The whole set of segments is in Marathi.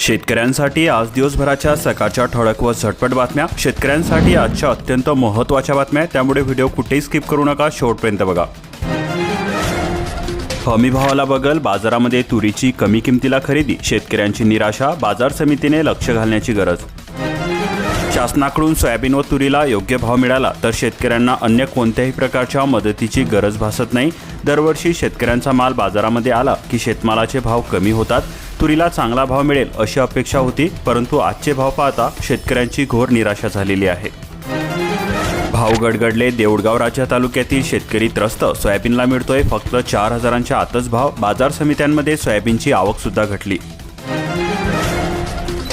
शेतकऱ्यांसाठी आज दिवसभराच्या सकाळच्या ठळक व झटपट बातम्या. शेतकऱ्यांसाठी आजच्या अत्यंत महत्त्वाच्या बातम्या त्यामुळे व्हिडिओ कुठेही स्किप करू नका. शेवटपर्यंत बघा. हमी भावाला बगल बाजारामध्ये तुरीची कमी किमतीला खरेदी. शेतकऱ्यांची निराशा बाजार समितीने लक्ष घालण्याची गरज. शासनाकडून सोयाबीन व तुरीला योग्य भाव मिळाला तर शेतकऱ्यांना अन्य कोणत्याही प्रकारच्या मदतीची गरज भासत नाही. दरवर्षी शेतकऱ्यांचा माल बाजारामध्ये आला की शेतमालाचे भाव कमी होतात. तुरीला चांगला भाव मिळेल अशी अपेक्षा होती परंतु आजचे भाव पाहता शेतकऱ्यांची घोर निराशा झालेली आहे. भाव गडगडले देऊळगाव राजा तालुक्यातील शेतकरी त्रस्त सोयाबीनला मिळतोय फक्त चार हजारांच्या आतच भाव बाजार समित्यांमध्ये सोयाबीनची आवक सुद्धा घटली.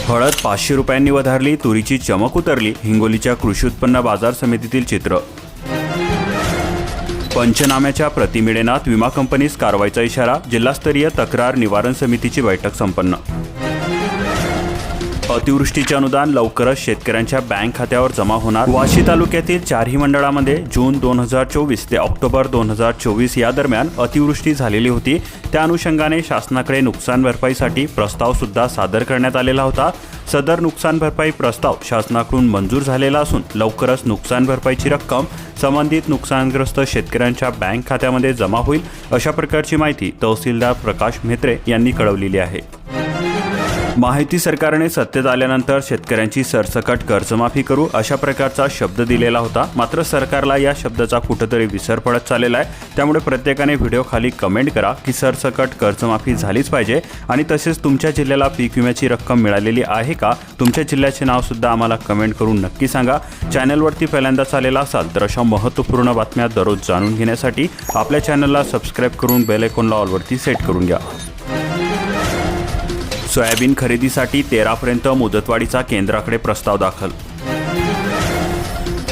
हळद पाचशे रुपयांनी वधारली तुरीची चमक उतरली हिंगोलीच्या कृषी उत्पन्न बाजार समितीतील चित्र पंचनाम्याच्या प्रतिमिळेनात विमा कंपनीस कारवाईचा इशारा जिल्हास्तरीय तक्रार निवारण समितीची बैठक संपन्न अतिवृष्टीचे अनुदान लवकरच शेतकऱ्यांच्या बँक खात्यावर जमा होणार. वाशी तालुक्यातील चारही मंडळामध्ये जून दोन हजार चोवीस ते ऑक्टोबर दोन हजार चोवीस या दरम्यान अतिवृष्टी झालेली होती. त्या अनुषंगाने शासनाकडे नुकसान भरपाईसाठी प्रस्ताव सुद्धा सादर करण्यात आलेला होता. सदर नुकसान भरपाई प्रस्ताव शासनाकडून मंजूर झालेला असून लवकरच नुकसान भरपाईची रक्कम संबंधित नुकसानग्रस्त शेतकऱ्यांच्या बँक खात्यामध्ये जमा होईल अशा प्रकारची माहिती तहसीलदार प्रकाश म्हेत्रे यांनी कळवलेली आहे. माहिती सरकारने सत्तेत आल्यानंतर शेतकऱ्यांची सरसकट कर्जमाफी करू अशा प्रकारचा शब्द दिलेला होता. मात्र सरकारला या शब्दाचा कुठंतरी विसर पडत चाललेला आहे. त्यामुळे प्रत्येकाने व्हिडिओ खाली कमेंट करा की सरसकट कर्जमाफी झालीच पाहिजे. आणि तसेच तुमच्या जिल्ह्याला पीक विम्याची रक्कम मिळालेली आहे का? तुमच्या जिल्ह्याचे नाव सुद्धा आम्हाला कमेंट करून नक्की सांगा. चॅनलवरती पहिल्यांदाच आलेला असाल तर अशा महत्त्वपूर्ण बातम्या दररोज जाणून घेण्यासाठी आपल्या चॅनलला सबस्क्राईब करून बेल आयकॉनला ऑलवरती सेट करून घ्या. सोयाबीन खरेदीसाठी तेरापर्यंत मुदतवाढीचा केंद्राकडे प्रस्ताव दाखल.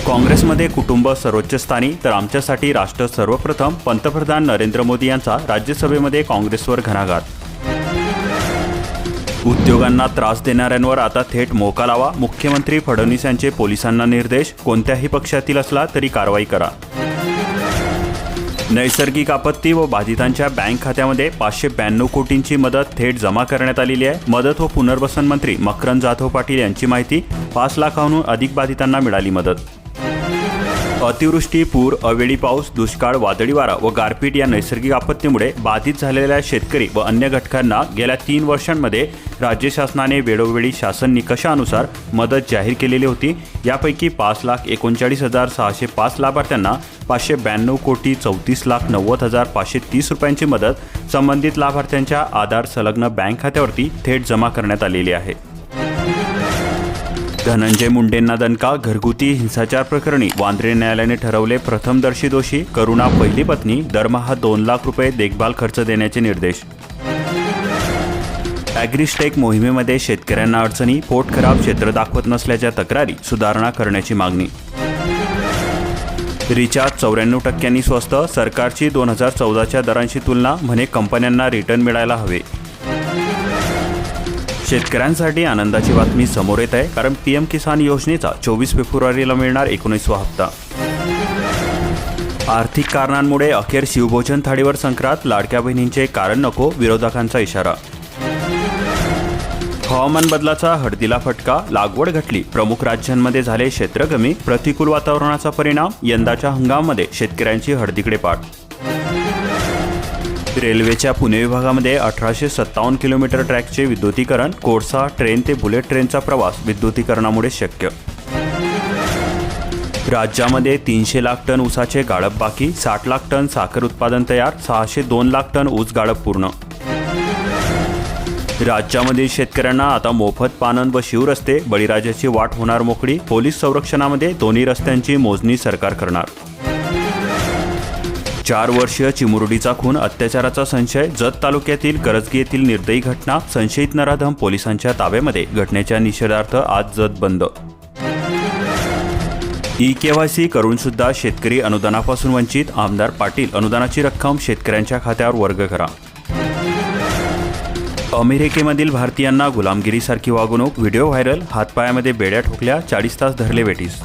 काँग्रेसमध्ये कुटुंब सर्वोच्च स्थानी तर आमच्यासाठी राष्ट्र सर्वप्रथम पंतप्रधान नरेंद्र मोदी यांचा राज्यसभेमध्ये काँग्रेसवर घणाघात. उद्योगांना त्रास देणाऱ्यांवर आता थेट मोका लावा मुख्यमंत्री फडणवीस यांचे पोलिसांना निर्देश कोणत्याही पक्षातील असला तरी कारवाई करा. नैसर्गिक आपत्ती व बाधितांच्या बँक खात्यामध्ये पाचशे ब्याण्णव कोटींची मदत थेट जमा करण्यात आलेली आहे. मदत व पुनर्वसन मंत्री मकरंद जाधव पाटील यांची माहिती पाच लाखाहून अधिक बाधितांना मिळाली मदत. अतिवृष्टी पूर अवेळी पाऊस दुष्काळ वादळी वारा व गारपीट या नैसर्गिक आपत्तीमुळे बाधित झालेल्या शेतकरी व अन्य घटकांना गेल्या तीन वर्षांमध्ये राज्य शासनाने वेळोवेळी शासन निकषानुसार मदत जाहीर केलेली होती. यापैकी पाच लाख एकोणचाळीस हजार सहाशे पाच लाभार्थ्यांना पाचशे ब्याण्णव कोटी चौतीस लाख नव्वद हजार पाचशे तीस रुपयांची मदत संबंधित लाभार्थ्यांच्या आधार संलग्न बँक खात्यावरती थेट जमा करण्यात आलेली आहे. धनंजय मुंडेंना दणका घरगुती हिंसाचार प्रकरणी वांद्रे न्यायालयाने ठरवले प्रथमदर्शी दोषी करुणा पहिली पत्नी दरमहा दोन लाख रुपये देखभाल खर्च देण्याचे निर्देश. ॲग्रिस्टेक मोहिमेमध्ये शेतकऱ्यांना अडचणी पोट खराब क्षेत्र दाखवत नसल्याच्या तक्रारी सुधारणा करण्याची मागणी. रिचार्ज चौऱ्याण्णव टक्क्यांनी स्वस्त सरकारची दोन हजार चौदाच्या दरांशी तुलना म्हणे कंपन्यांना रिटर्न मिळायला हवे. शेतकऱ्यांसाठी आनंदाची बातमी समोर येत आहे कारण पीएम किसान योजनेचा चोवीस फेब्रुवारीला मिळणार एकोणीसवा हप्ता. आर्थिक कारणांमुळे अखेर शिवभोजन थाळीवर संक्रांत लाडक्या बहिणींचे कारण नको विरोधकांचा इशारा. हवामान बदलाचा हळदीला फटका लागवड घटली. प्रमुख राज्यांमध्ये झाले क्षेत्र कमी प्रतिकूल वातावरणाचा परिणाम यंदाच्या हंगामामध्ये शेतकऱ्यांची हळदीकडे पाठ. रेल्वेच्या पुणे विभागामध्ये अठराशे सत्तावन्न किलोमीटर ट्रॅकचे विद्युतीकरण कोळसा ट्रेन ते बुलेट ट्रेनचा प्रवास विद्युतीकरणामुळे शक्य. राज्यामध्ये तीनशे लाख टन ऊसाचे गाळप बाकी साठ लाख टन साखर उत्पादन तयार सहाशे दोन लाख टन ऊस गाळप पूर्ण. राज्यामधील शेतकऱ्यांना आता मोफत पानन व शिवरस्ते बळीराजाची वाट होणार मोकळी पोलीस संरक्षणामध्ये दोन्ही रस्त्यांची मोजणी सरकार करणार. चार वर्षीय चिमुरडीचा खून अत्याचाराचा संशय जत तालुक्यातील करजगी येथील निर्दयी घटना संशयित नराधम पोलिसांच्या ताब्यामध्ये घटनेच्या निषेधार्थ आज जत बंद. ई केवायसी करून सुद्धा शेतकरी अनुदानापासून वंचित आमदार पाटील अनुदानाची रक्कम शेतकऱ्यांच्या खात्यावर वर्ग करा. अमेरिकेमधील भारतीयांना गुलामगिरीसारखी वागणूक व्हिडिओ व्हायरल हातपायामध्ये बेड्या ठोकल्या चाळीस तास धरले वेटीस.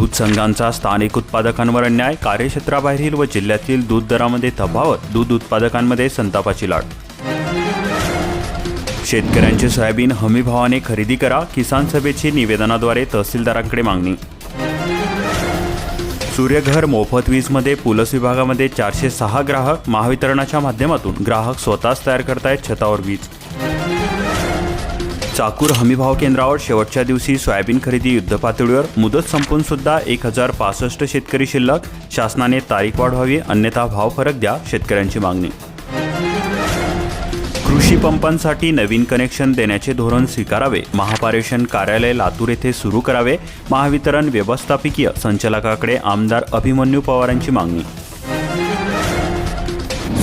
दूध संघांचा स्थानिक उत्पादकांवर अन्याय कार्यक्षेत्राबाहेरील व जिल्ह्यातील दूध दरामध्ये तफावत दूध उत्पादकांमध्ये संतापाची लाट. शेतकऱ्यांचे सोयाबीन हमी भावाने खरेदी करा किसान सभेची निवेदनाद्वारे तहसीलदारांकडे मागणी. सूर्यघर मोफत वीजमध्ये पुलस विभागामध्ये चारशे सहा ग्राहक महावितरणाच्या माध्यमातून ग्राहक स्वतःच तयार करतायत छतावर वीज. चाकूर हमीभाव केंद्रावर शेवटच्या दिवशी सोयाबीन खरेदी युद्धपातळीवर मुदत संपून सुद्धा एक हजार पासष्ट शेतकरी शिल्लक. शासनाने तारीख वाढवावी अन्यथा भाव फरक द्या शेतकऱ्यांची मागणी. कृषी पंपांसाठी नवीन कनेक्शन देण्याचे धोरण स्वीकारावे. महापारेषण कार्यालय लातूर येथे सुरू करावे. महावितरण व्यवस्थापकीय संचालकाकडे आमदार अभिमन्यू पवारांची मागणी.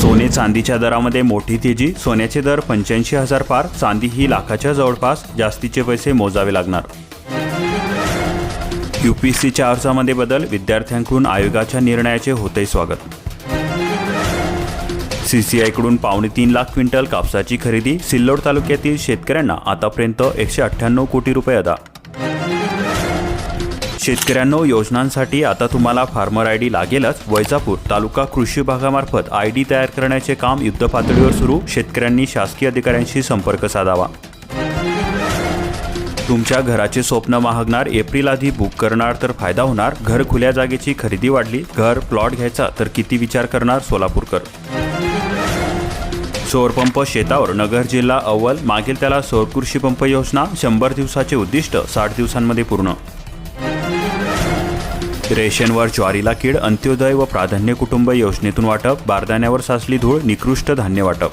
सोने चांदीच्या दरामध्ये मोठी तेजी सोन्याचे दर पंच्याऐंशी हजार पार चांदी ही लाखाच्या जवळपास जास्तीचे पैसे मोजावे लागणार. यूपीसीच्या अर्जामध्ये बदल विद्यार्थ्यांकडून आयोगाच्या निर्णयाचे होते स्वागत. सीसीआयकडून पावणे तीन लाख क्विंटल कापसाची खरेदी सिल्लोड तालुक्यातील शेतकऱ्यांना आतापर्यंत एकशे अठ्ठ्याण्णव कोटी रुपये अदा. शेतकऱ्यांनो योजनांसाठी आता तुम्हाला फार्मर आय डी लागेलच. वैजापूर तालुका कृषी विभागामार्फत आय डी तयार करण्याचे काम युद्धपातळीवर सुरू. शेतकऱ्यांनी शासकीय अधिकाऱ्यांशी संपर्क साधावा. तुमच्या घराचे स्वप्न महागणार एप्रिल आधी बुक करणार तर फायदा होणार. घर खुल्या जागेची खरेदी वाढली. घर प्लॉट घ्यायचा तर किती विचार करणार सोलापूरकर. सौरपंप शेतावर नगर जिल्हा अव्वल. मागील त्याला सौर कृषी पंप योजना. शंभर दिवसाचे उद्दिष्ट साठ दिवसांमध्ये पूर्ण. रेशनवर ज्वारीला कीड अंत्योदय व प्राधान्य कुटुंब योजनेतून वाटप बारदाण्यावर साचली धूळ निकृष्ट धान्य वाटप.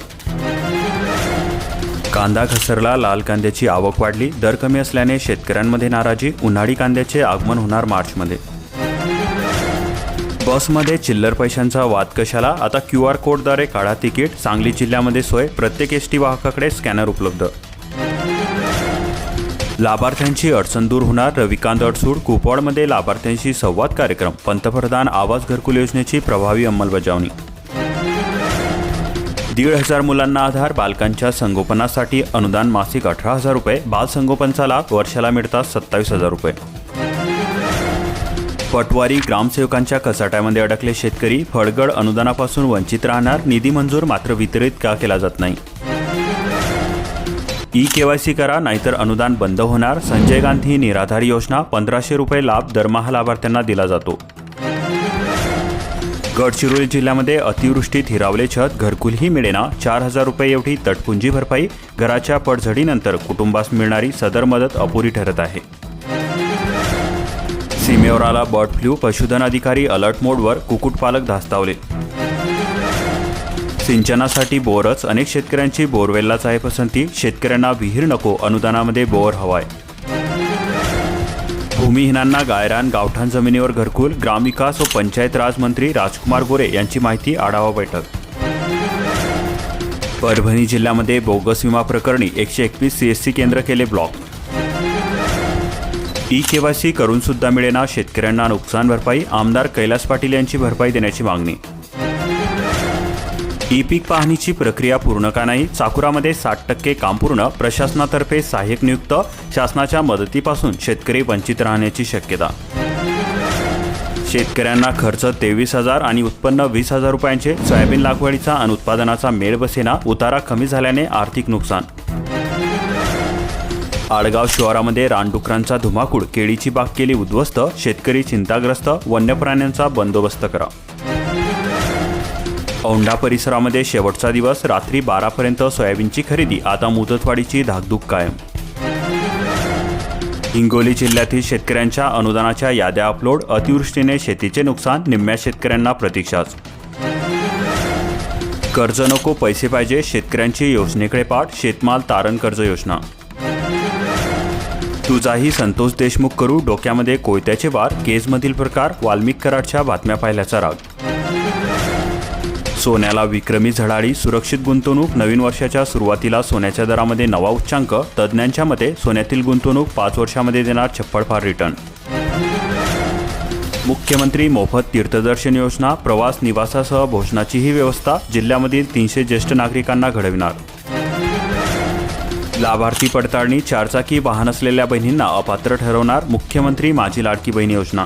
कांदा घसरला लाल कांद्याची आवक वाढली दर कमी असल्याने शेतकऱ्यांमध्ये नाराजी उन्हाळी कांद्याचे आगमन होणार मार्चमध्ये. बसमध्ये चिल्लर पैशांचा वाद कशाला? आता क्यू आर कोडद्वारे काढा तिकीट सांगली जिल्ह्यामध्ये सोय प्रत्येक एस टी वाहकाकडे स्कॅनर उपलब्ध. लाभार्थ्यांची अडचण दूर होणार. रविकांत अडसूड कुपवाडमध्ये लाभार्थ्यांशी संवाद कार्यक्रम. पंतप्रधान आवास घरकुल योजनेची प्रभावी अंमलबजावणी. दीड हजार मुलांना आधार बालकांच्या संगोपनासाठी अनुदान मासिक अठरा हजार रुपये बालसंगोपनचा लाभ वर्षाला मिळतात सत्तावीस हजार रुपये. पटवारी ग्रामसेवकांच्या कचाट्यामध्ये अडकले शेतकरी. फळगड अनुदानापासून वंचित राहणार. निधी मंजूर मात्र वितरित का केला जात नाही? ई केवायसी करा नाहीतर अनुदान बंद होणार. संजय गांधी निराधार योजना पंधराशे रुपये लाभ दरमहा लाभार्थ्यांना दिला जातो. गडचिरोली जिल्ह्यामध्ये अतिवृष्टीत हिरावले छत घरकुलही मिळेना. चार हजार रुपये एवढी तटपुंजी भरपाई. घराच्या पडझडीनंतर कुटुंबास मिळणारी सदर मदत अपुरी ठरत आहे. सीमेवर आला बर्ड फ्लू. पशुधन अधिकारी अलर्ट मोडवर. कुक्कुटपालक धास्तावले. सिंचनासाठी बोरच अनेक शेतकऱ्यांची बोरवेललाच आहे पसंती. शेतकऱ्यांना विहीर नको अनुदानामध्ये बोर हवाय. भूमिहीनांना गायरान गावठाण जमिनीवर घरकुल ग्रामविकास व पंचायत राज मंत्री राजकुमार गोरे यांची माहिती आढावा बैठक. परभणी जिल्ह्यामध्ये बोगस विमा प्रकरणी एकशे एकवीस सीएससी केंद्र केले ब्लॉक. ई केवायसी करून सुद्धा मिळेना शेतकऱ्यांना नुकसान भरपाई आमदार कैलास पाटील यांची भरपाई देण्याची मागणी. ई पीक पाहणीची प्रक्रिया पूर्ण का नाही चाकुरामध्ये साठ टक्के काम पूर्ण प्रशासनातर्फे सहाय्यक नियुक्त शासनाच्या मदतीपासून शेतकरी वंचित राहण्याची शक्यता. शेतकऱ्यांना खर्च तेवीस हजार आणि उत्पन्न वीस हजार रुपयांचे सोयाबीन लागवडीचा आणि उत्पादनाचा मेळ बसेना उतारा कमी झाल्याने आर्थिक नुकसान. आडगाव शहरामध्ये रानडुकरांचा धुमाकूळ केळीची बाग केली उद्ध्वस्त शेतकरी चिंताग्रस्त वन्य प्राण्यांचा बंदोबस्त करा. औंढा परिसरामध्ये शेवटचा दिवस रात्री बारापर्यंत सोयाबीनची खरेदी आता मुदतवाढीची धाकधूक कायम. हिंगोली जिल्ह्यातील शेतकऱ्यांच्या अनुदानाच्या याद्या अपलोड अतिवृष्टीने शेतीचे नुकसान निम्म्या शेतकऱ्यांना प्रतीक्षाच. कर्ज नको पैसे पाहिजे शेतकऱ्यांची योजनेकडे पाठ शेतमाल तारण कर्ज योजना. तुझाही संतोष देशमुख करू डोक्यामध्ये कोयत्याचे वार केजमधील प्रकार वाल्मिक कराडच्या बातम्या पाहिल्याचा राग. सोन्याला विक्रमी झळाळी सुरक्षित गुंतवणूक नवीन वर्षाच्या सुरुवातीला सोन्याच्या दरामध्ये नवा उच्चांक तज्ज्ञांच्या मते सोन्यातील गुंतवणूक पाच वर्षामध्ये देणार छप्पडफार रिटर्न मुख्यमंत्री मोफत तीर्थदर्शन योजना प्रवास निवासासह भोजनाचीही व्यवस्था जिल्ह्यामधील तीनशे ज्येष्ठ नागरिकांना घडविणार. लाभार्थी पडताळणी चारचाकी वाहन असलेल्या बहिणींना अपात्र ठरवणार मुख्यमंत्री माझी लाडकी बहीण योजना.